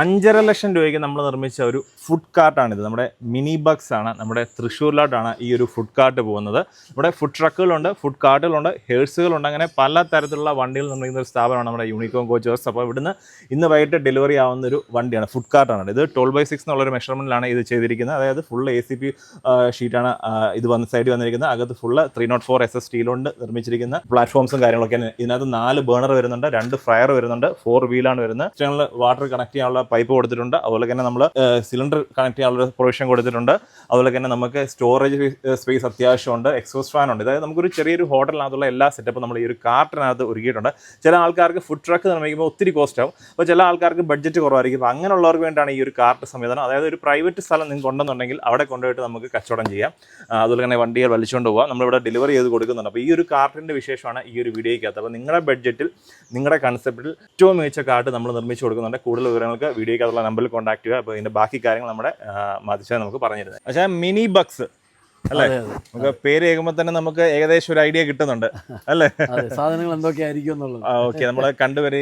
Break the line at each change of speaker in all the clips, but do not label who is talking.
അഞ്ചര ലക്ഷം രൂപയ്ക്ക് നമ്മൾ നിർമ്മിച്ച ഒരു ഫുഡ് കാർട്ടാണിത് നമ്മുടെ മിനി ബക്സ് ആണ് നമ്മുടെ തൃശ്ശൂരിലോട്ടാണ് ഈ ഒരു ഫുഡ് കാർട്ട് പോകുന്നത്. ഇവിടെ ഫുഡ് ട്രക്കുകളുണ്ട് ഫുഡ് കാർട്ടുകളുണ്ട് ഹേഴ്സുകളുണ്ട് അങ്ങനെ പല തരത്തിലുള്ള വണ്ടികൾ നിർമ്മിക്കുന്ന ഒരു സ്ഥാപനമാണ് നമ്മുടെ യൂണിക്കോൺ കോച്ചേഴ്സ് അപ്പോൾ ഇവിടുന്ന് ഇന്ന് വൈകിട്ട് ഡെലിവറി ആവുന്ന ഒരു വണ്ടിയാണ് ഫുഡ് കാർട്ടാണ് ഇത് ട്വൽവ് ബൈ സിക്സ് എന്നുള്ളൊരു മെഷർമെന്റിലാണ് ഇത് ചെയ്തിരിക്കുന്നത്. അതായത് ഫുൾ എ സി പി ഷീറ്റാണ് ഇത് വന്ന സൈഡിൽ വന്നിരിക്കുന്നത്. അകത്ത് full three nought four S S T കൊണ്ട് നിർമ്മിച്ചിരിക്കുന്ന പ്ലാറ്റ്ഫോംസും കാര്യങ്ങളൊക്കെയാണ്. ഇതിനകത്ത് നാല് ബേണർ വരുന്നുണ്ട് രണ്ട് ഫ്രയർ വരുന്നുണ്ട് ഫോർ വീലാണ് വരുന്നത്. വാട്ടർ കണക്ട് ചെയ്യാനുള്ള പൈപ്പ് കൊടുത്തിട്ടുണ്ട്. അതുപോലെ തന്നെ നമ്മൾ സിലിണ്ടർ കണക്ട് ചെയ്യാനുള്ള പ്രൊവിഷൻ കൊടുത്തിട്ടുണ്ട്. അതുപോലെ തന്നെ നമുക്ക് സ്റ്റോറേജ് സ്പേസ് അത്യാവശ്യമുണ്ട്. എക്സോസ് ഫാൻ ഉണ്ട്. അതായത് നമുക്കൊരു ചെറിയൊരു ഹോട്ടലിനകത്തുള്ള എല്ലാ സെറ്റപ്പും നമ്മൾ ഈ ഒരു കാർട്ടിനകത്ത് ഒരുക്കിയിട്ടുണ്ട്. ചില ആൾക്കാർക്ക് ഫുഡ് ട്രക്ക് നിർമ്മിക്കുമ്പോൾ ഒത്തിരി കോസ്റ്റ് ആവും. അപ്പോൾ ചില ആൾക്കാർക്ക് ബഡ്ജറ്റ് കുറവായിരിക്കും. അപ്പോൾ അങ്ങനെയുള്ളവർക്ക് വേണ്ടിയാണ് ഈ ഒരു കാർട്ട് സംവിധാനം. അതായത് ഒരു പ്രൈവറ്റ് സ്ഥലം നിങ്ങൾക്ക് ഉണ്ടെന്നുണ്ടെങ്കിൽ അവിടെ കൊണ്ടുപോയിട്ട് നമുക്ക് കച്ചവടം ചെയ്യാം. അതുപോലെ തന്നെ വണ്ടികൾ വലിച്ചുകൊണ്ട് പോകാം നമ്മളിവിടെ ഡെലിവറി ചെയ്ത് കൊടുക്കുന്നുണ്ട്. അപ്പോൾ ഈ ഒരു കാർട്ടിന്റെ വിശേഷമാണ് ഈ ഒരു വീഡിയോയ്ക്കകത്ത് അപ്പോൾ നിങ്ങളുടെ ബഡ്ജറ്റിൽ നിങ്ങളുടെ കൺസെപ്റ്റിൽ ഏറ്റവും മികച്ച കാർട്ട് നമ്മൾ നിർമ്മിച്ചു കൊടുക്കുന്നുണ്ട്. കൂടുതൽ വിവരങ്ങൾക്ക് വീഡിയോയ്ക്കകത്തുള്ള നമ്പറിൽ കോൺടാക്ട് ചെയ്യുക. അപ്പോൾ ഇതിന്റെ ബാക്കി കാര്യങ്ങൾ നമ്മുടെ മാതിച്ചാൽ നമുക്ക് പറഞ്ഞിരുന്നത് പക്ഷേ മിനി ബക്സ് അല്ലേ? നമുക്ക് പേര് കേൾക്കുമ്പോൾ തന്നെ നമുക്ക് ഏകദേശം ഒരു ഐഡിയ കിട്ടുന്നുണ്ട്. അല്ലേ?
സാധനങ്ങൾ എന്തൊക്കെയായിരിക്കും എന്നുള്ളത്.
ഓക്കെ. നമ്മൾ കണ്ടുപരി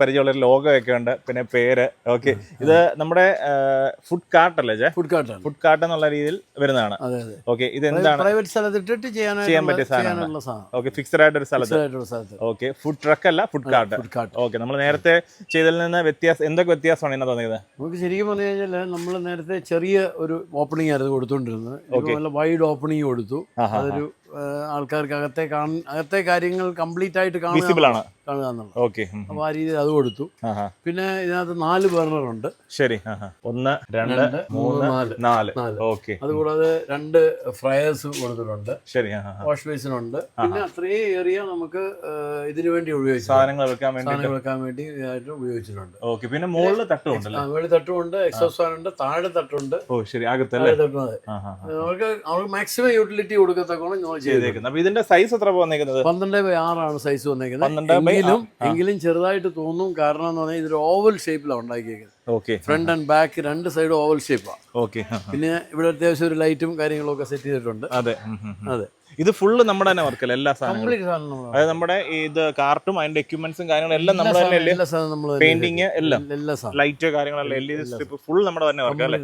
പരിചയമുള്ള ഒരു ലോഗോ ഉണ്ട്. പിന്നെ പേര് ഓക്കെ. ഇത് നമ്മുടെ ഫുഡ് കാർട്ട് അല്ലേ J?
Food cart
food cart എന്നുള്ള രീതിയിൽ വരുന്നതാണ്. ഓക്കെ ഇത് എന്താണ്?
പ്രൈവറ്റ് സ്ഥലത്തിട്ടിട്ട്
ചെയ്യാൻ പറ്റിയ സാധനമാണ്.
സാധനം.
ഓക്കെ ഫിക്സഡ് ആയിട്ട് ഒരു സ്ഥലത്ത്. ഓക്കെ ഫുഡ് ട്രക്ക് അല്ല food cart
food cart
okay നമ്മൾ നേരത്തെ ചെയ്തതിൽ നിന്ന് വ്യത്യാസം എന്തൊക്കെ വ്യത്യാസമാണ് എന്നാ തോന്നിയത്
നമുക്ക് ശരിക്കും പറഞ്ഞു കഴിഞ്ഞാൽ നമ്മൾ നേരത്തെ ചെറിയ ഒരു ഓപ്പണിംഗ് ആയിരുന്നു കൊടുത്തുകൊണ്ടിരുന്നത് നല്ല വൈഡ് ഓപ്പണിംഗ് കൊടുത്തു. അതൊരു ആൾക്കാർക്ക് അകത്തെ കാണ അകത്തെ കാര്യങ്ങൾ കംപ്ലീറ്റ് ആയിട്ട്
കാണാൻ
കാണുക എന്നുള്ളത്.
ഓക്കെ.
അപ്പോൾ ആ രീതിയിൽ അത് കൊടുത്തു. പിന്നെ ഇതിനകത്ത് നാല് ബർണറുണ്ട്.
ശരി ആഹാ. ഒന്ന് രണ്ട് മൂന്ന്
നാല്.
നാല്.
നാല്.
ഓക്കെ.
അതുകൂടാതെ രണ്ട് ഫ്രയേഴ്സ് കൊടുത്തിട്ടുണ്ട്.
ശരി
വാഷ് ബേസിനുണ്ട്. പിന്നെ അത്രയും ഏറിയ നമുക്ക് ഇതിനു വേണ്ടി ഉപയോഗിച്ചു
സാധനങ്ങൾ വെക്കാൻ വേണ്ടി
സാധനങ്ങൾ വെക്കാൻ വേണ്ടി ഇതായിട്ട് ഉപയോഗിച്ചിട്ടുണ്ട്.
ഓക്കെ പിന്നെ മുകളിൽ തട്ടും
മുകളിൽ തട്ടുമുണ്ട് എക്സോസ് ഫാനുണ്ട് താഴെ തട്ടുണ്ട്.
ഓ ശരി അകത്തല്ലേ?
താഴെ തട്ടും അതെ
ആഹാ
അവർക്ക് അവർക്ക് മാക്സിമം യൂട്ടിലിറ്റി കൊടുക്കത്തക്കോളം ഞങ്ങൾ ചെയ്തേക്കുന്നത്.
അപ്പൊ ഇതിന്റെ സൈസ് എത്ര വന്നേക്കുന്നത്?
പന്ത്രണ്ട് ബൈ ആറാണ് സൈസ് വന്നേക്കുന്നത്.
പന്ത്രണ്ട് by
എങ്കിലും. എങ്കിലും ചെറുതായിട്ട് തോന്നും കാരണം എന്ന് പറഞ്ഞാൽ ഇതൊരു ഓവൽ ഷേപ്പിലാണ് ഉണ്ടാക്കിയേക്കുന്നത്
ഓക്കെ
ഫ്രണ്ട് ആൻഡ് ബാക്ക് രണ്ട് സൈഡും ഓവൽ ഷേപ്പാണ്
ഓക്കെ
പിന്നെ ഇവിടെ അത്യാവശ്യം ഒരു ലൈറ്റും കാര്യങ്ങളും ഒക്കെ സെറ്റ് ചെയ്തിട്ടുണ്ട്.
അതെ.
അതെ.
ഇത് ഫുള്ള് നമ്മുടെ തന്നെ വർക്കല്ല എല്ലാ സാധനങ്ങളും. അതായത് നമ്മുടെ ഇത് കാർട്ടും അതിന്റെ എക്യുപ്മെന്റ്സും കാര്യങ്ങളും എല്ലാം നമ്മുടെ തന്നെ പെയിന്റിങ് എല്ലാം ലൈറ്റ് കാര്യങ്ങളെല്ലാം എൽ ഇ സ്ട്രിപ്പ് ഫുൾ നമ്മുടെ തന്നെ വർക്ക് അല്ലേ?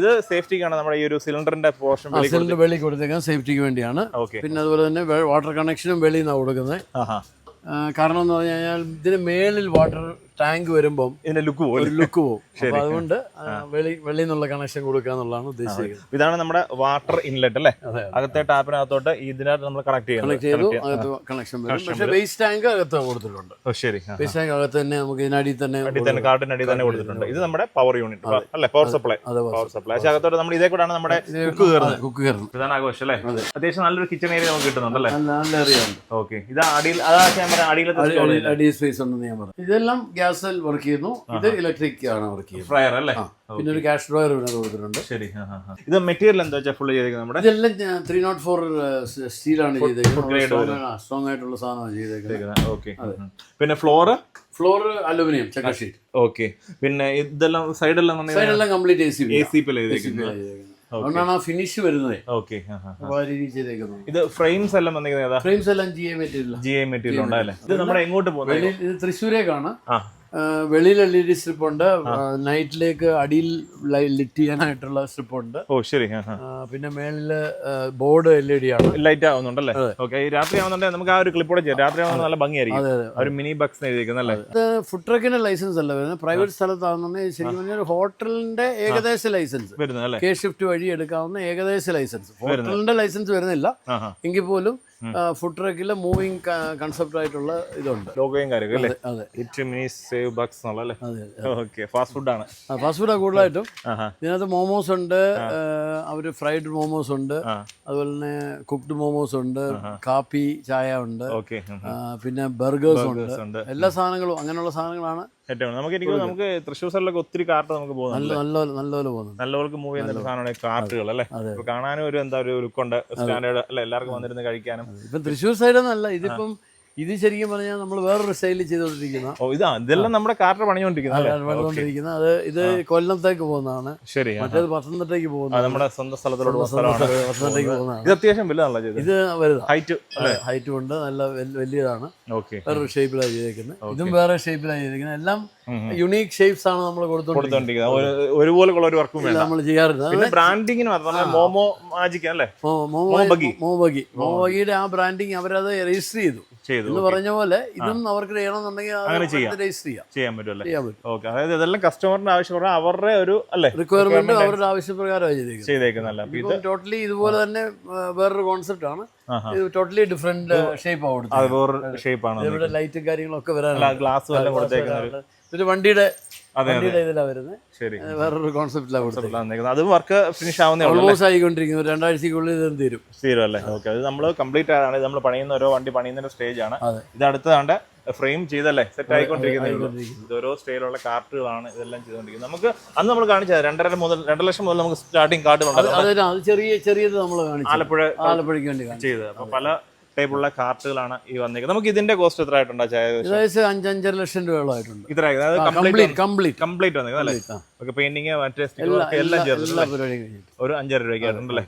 ഇത് സേഫ്റ്റിക്കാണ് നമ്മുടെ ഈ ഒരു സിലിണ്ടറിന്റെ പോർഷൻ
സിലിണ്ടർ വെളി കൊടുത്തേക്കാൻ സേഫ്റ്റിക്ക് വേണ്ടിയാണ്. പിന്നെ അതുപോലെ തന്നെ വാട്ടർ കണക്ഷനും വെളിയിൽ നിന്നാണ് കൊടുക്കുന്നത്. കാരണം എന്ന് പറഞ്ഞു കഴിഞ്ഞാൽ ഇതിന് മേളിൽ വാട്ടർ ടാങ്ക് വരുമ്പം
ഇതിന്റെ ലുക്ക് പോകും
ലുക്ക് പോകും അപ്പൊ അതുകൊണ്ട് വെളി വെളിയിൽ നിന്നുള്ള കണക്ഷൻ കൊടുക്കുക എന്നുള്ളതാണ് ഉദ്ദേശിക്കുന്നത്
ഇതാണ് നമ്മുടെ വാട്ടർ ഇൻലെറ്റ് അല്ലേ? അകത്തെ ടാപ്പിനകത്തോട്ട് ഇതിനകത്ത് നമ്മൾ കണക്ട്
കണക്ട് ചെയ്തു അകത്ത് കണക്ഷൻ വരും. പക്ഷേ ബേസ് ടാങ്ക് അകത്ത് കൊടുത്തിട്ടുണ്ട്.
ശരി.
വേസ്റ്റ് ടാങ്ക് അകത്ത് തന്നെ നമുക്ക് ഇതിനടിയിൽ തന്നെ
അടി തന്നെ കാർഡിന് അടി തന്നെ കൊടുത്തിട്ടുണ്ട്. ഇത് നമ്മുടെ പവർ യൂണിറ്റ് അല്ലേ? പവർ സപ്ലൈ
അതെ
പവർ സപ്ലൈ പക്ഷേ അകത്തോട്ട് നമ്മൾ ഇതേ കൂടാണ് നമ്മുടെ കുക്ക് കയറുന്നത്.
കുക്ക് കയറുന്നത്.
ഇതാണ് ആഘോഷം അല്ലേ? അത്യാവശ്യം നല്ലൊരു കിച്ചൺ ഏരിയ നമുക്ക് കിട്ടുന്നുണ്ടല്ലേ
നല്ല നല്ല അറിയാം
ഓക്കെ ഇത് അടിയിൽ അതാ
അടി സ്പേസ് ഉണ്ടെന്ന് ഞാൻ പറഞ്ഞു. ഇതെല്ലാം ഗ്യാസിൽ വർക്ക് ചെയ്യുന്നു. ഇത് ഇലക്ട്രിക് ആണ് വർക്ക് ചെയ്യുന്നത്.
ഫ്രയർ അല്ലേ?
പിന്നെ ഒരു ക്യാഷ് ഡ്രോയർ ഇവിടെ കൊടുത്തിട്ടുണ്ട്.
ശരി. ഇത് മെറ്റീരിയൽ എന്താ വെച്ചാൽ ഫുള്ള് ചെയ്തേക്കുന്നത് നമ്മുടെ?
ഇതെല്ലാം ത്രീ നോട്ട് ഫോർ സ്റ്റീലാണ്
ആണ്
ചെയ്തേക്കുന്നത് സ്ട്രോങ് ആയിട്ടുള്ള സാധനമാണ് ചെയ്തേക്കുന്നത്
ഓക്കെ പിന്നെ ഫ്ലോറ്
ഫ്ലോർ അലുമിനിയം ചക്കഷീറ്റ്
ഓക്കെ പിന്നെ ഇതെല്ലാം സൈഡെല്ലാം
സൈഡെല്ലാം complete A C
A C P ചെയ്തേക്കുന്നത്
അതുകൊണ്ടാണ് ആ ഫിനിഷ് വരുന്നത്.
ഓക്കെ
അപ്പോൾ ആ രീതിയിൽ ചെയ്തേക്കുന്നത്.
ഇത് ഫ്രെയിംസ് എല്ലാം വന്നിരിക്കുന്നത് ഏതാ?
ഫ്രെയിംസ് എല്ലാം G A material
G I material ഉണ്ടല്ലേ? ഇത് നമ്മുടെ എങ്ങോട്ട് പോകുന്നത്?
ഇത് തൃശ്ശൂരേക്കാണ്.
ആ
ഒരു വെളിയിൽ എൽ ഇ ഡി സ്ട്രിപ്പ് ഉണ്ട് നൈറ്റിലേക്ക് അടിയിൽ ലിറ്റ് ചെയ്യാനായിട്ടുള്ള സ്ട്രിപ്പ് ഉണ്ട്.
ഓ ശരി.
പിന്നെ മേളിൽ ബോർഡ് എൽ ഇ ഡി ആണ്.
ലൈറ്റ് ആവുന്നുണ്ടല്ലേ? ഓക്കെ രാത്രി ആവുന്നുണ്ടെങ്കിൽ നമുക്ക് ആ ഒരു ക്ലിപ്പോടെ ചെയ്യാം. രാത്രി ആവുന്ന നല്ല ഭംഗിയായിരിക്കും. ഒരു മിനി ബക്സ് എഴുതിയിരിക്കുന്നല്ലേ
ഇത് ഫുഡ് ട്രക്കിന്റെ ലൈസൻസ് അല്ല വരുന്നത്. പ്രൈവറ്റ് സ്ഥലത്താണെന്നുണ്ടെങ്കിൽ ശരിക്കും പറഞ്ഞാൽ ഒരു ഹോട്ടലിന്റെ ഏകദേശ ലൈസൻസ്
വരുന്നത്
കെ ഷിഫ്റ്റ് വഴി എടുക്കാവുന്ന ഏകദേശ ലൈസൻസ് ഹോട്ടലിന്റെ ലൈസൻസ് വരുന്നില്ല. എങ്കിൽ പോലും ഫുഡ് ട്രക്കിൽ മൂവിങ് കൺസെപ്റ്റ് ആയിട്ടുള്ള ഇതുണ്ട്.
ലോഗോയും കാര്യമൊക്കെ അല്ലേ?
അതെ
ഇറ്റ് മീൻസ് സേവ് ബക്സ്
അല്ലേ?
ഓക്കെ ഫാസ്റ്റ്
ഫാസ്റ്റ് ഫുഡാണ് കൂടുതലായിട്ടും. ഇതിനകത്ത് മോമോസ് ഉണ്ട് അവർ ഫ്രൈഡ് മോമോസ് ഉണ്ട് അതുപോലെ തന്നെ കുക്ക്ഡ് മോമോസ് ഉണ്ട് കാപ്പി ചായ ഉണ്ട് പിന്നെ ബർഗേഴ്സ് ഉണ്ട്. എല്ലാ സാധനങ്ങളും അങ്ങനെയുള്ള സാധനങ്ങളാണ്
ഏറ്റവും നമുക്ക് എനിക്ക് നമുക്ക് തൃശ്ശൂർ സൈഡിലൊക്കെ ഒത്തിരി കാർട്ട് നമുക്ക് പോകുന്നുണ്ട്. നല്ലവർക്ക് മൂവ് ചെയ്യുന്ന സാധനമാണ് കാർട്ടുകൾ അല്ലേ? കാണാനും ഒരു എന്താ ഒരു ലുക്കുണ്ട് സ്റ്റാൻഡേർഡ് അല്ലെ? എല്ലാവർക്കും വന്നിരുന്ന് കഴിക്കാനും.
ഇപ്പം തൃശ്ശൂർ സൈഡ് എന്നല്ല ഇതിപ്പം ഇത് ശരിക്കും പറഞ്ഞാൽ നമ്മൾ വേറൊരു സ്റ്റൈലിൽ ചെയ്തുകൊണ്ടിരിക്കുന്ന
ഓ ഇതാ ഇതെല്ലാം നമ്മുടെ കാറ്റർ
പണിതുകൊണ്ടിരിക്കുന്ന അത് ഇത് കൊല്ലത്തേക്ക് പോകുന്നതാണ്
ശരി
മറ്റേത് പത്തനംതിട്ടയ്ക്ക് പോകുന്നത്
നമ്മുടെ സ്വന്തം സ്ഥലത്തോട്
പത്തനംതിട്ടയ്ക്ക് പോകുന്നതാണ്
ഇത് അത്യാവശ്യം വലുതാണല്ലോ
ഇത് വലുതാണ്
ഹൈറ്റ്
ഹൈറ്റും ഉണ്ട് നല്ല വലിയതാണ്
ഓക്കെ
വേറൊരു ഷേപ്പിലാണ് ചെയ്തേക്കുന്നത് ഇതും വേറെ ഷേപ്പിലാണ് ചെയ്തേക്കുന്നത് എല്ലാം യുണീക് ഷേപ്സ് ആണ് നമ്മൾ കൊടുത്തോണ്ടിരിക്കുന്നത്
ഒരു- ഒരുപോലെയുള്ള ഒരു വർക്കും
നമ്മൾ ചെയ്യാറുണ്ട്
പിന്നെ ബ്രാൻഡിങ്ങിന് മോമോ മാജിക് അല്ലേ
മോബഗി മോബഗി മോബഗിയുടെ ആ ബ്രാൻഡിങ് അവരത് രജിസ്റ്റർ ചെയ്തു
ചെയ്തു
എന്ന് പറഞ്ഞ പോലെ ഇതൊന്നും അവർക്ക് ചെയ്യണമെന്നുണ്ടെങ്കിൽ
അങ്ങനെ ചെയ്യാം.
രജിസ്റ്റർ ചെയ്യാം.
ചെയ്യാൻ പറ്റും അല്ലേ? ഓക്കെ. അതായത് ഇതെല്ലാം കസ്റ്റമറിന്റെ ആവശ്യപ്പെടുന്ന അവരുടെ ഒരു അല്ലേ?
റിക്വയർമെന്റ് അവരുടെ ആവശ്യപ്രകാരമാണ് ചെയ്തേക്കുന്നത്.
ചെയ്തേക്കുന്നല്ല
ടോട്ടലി ഇതുപോലെ തന്നെ വേറൊരു കോൺസെപ്റ്റ് ആണ്. ടോട്ടലി ഡിഫറെന്റ് ഷേപ്പ്
വേറൊരു ഷേപ്പാണ്
ഇവിടെ ലൈറ്റും കാര്യങ്ങളൊക്കെ വരാനുള്ള
ഗ്ലാസ് എല്ലാം കൊടുത്തേക്കുന്ന ഒരു
ഒരു വണ്ടിയുടെ വേറൊരു കോൺസെപ്റ്റിലാണ്.
അത് വർക്ക് ഫിനിഷ് ആവുന്നേ ഉള്ളൂ
ഓൾമോസ്റ്റ് ആയിക്കൊണ്ടിരിക്കുന്നു. രണ്ടാഴ്ചക്കുള്ളിൽ ഇത് തീരും.
തീരും അല്ലേ ഓക്കെ അത് നമ്മൾ കംപ്ലീറ്റ് ആണ് നമ്മൾ പണിയുന്ന ഓരോ വണ്ടി പണിയുന്ന സ്റ്റേജ് ആണ്. ഇത് അടുത്തതാണ്ട് ഫ്രെയിം ചെയ്തല്ലേ? സെറ്റ് ആയിക്കൊണ്ടിരിക്കുന്നത് ഓരോ സ്റ്റേജിലുള്ള കാർട്ടുകളാണ് ഇതെല്ലാം ചെയ്തുകൊണ്ടിരിക്കുന്നത്. നമുക്ക് അന്ന് നമ്മൾ കാണിച്ചത് രണ്ടര മുതൽ രണ്ടര ലക്ഷം മുതൽ നമുക്ക് സ്റ്റാർട്ടിങ്
അത് ചെറിയ ചെറിയത് നമ്മൾ
ആലപ്പുഴ
ആലപ്പുഴയ്ക്ക് വേണ്ടി
ചെയ്തത്. അപ്പൊ പല ടൈപ്പുള്ള കാർട്ടുകളാണ് ഈ വന്നേക്കുന്നത് നമുക്ക് ഇതിന്റെ കോസ്റ്റ് എത്ര ആയിട്ടുണ്ട്
അഞ്ചഞ്ചര ലക്ഷം രൂപയോളമായിട്ടുണ്ട്
ഇത്ര
കംപ്ലീറ്റ് കംപ്ലീറ്റ്
കംപ്ലീറ്റ് വന്നിരിക്കുന്നത് അല്ലേ? പെയിന്റിങ് മറ്റേ
എല്ലാ
ചേർത്ത് ഒരു അഞ്ചര രൂപയ്ക്ക് ആയിട്ടുണ്ടല്ലേ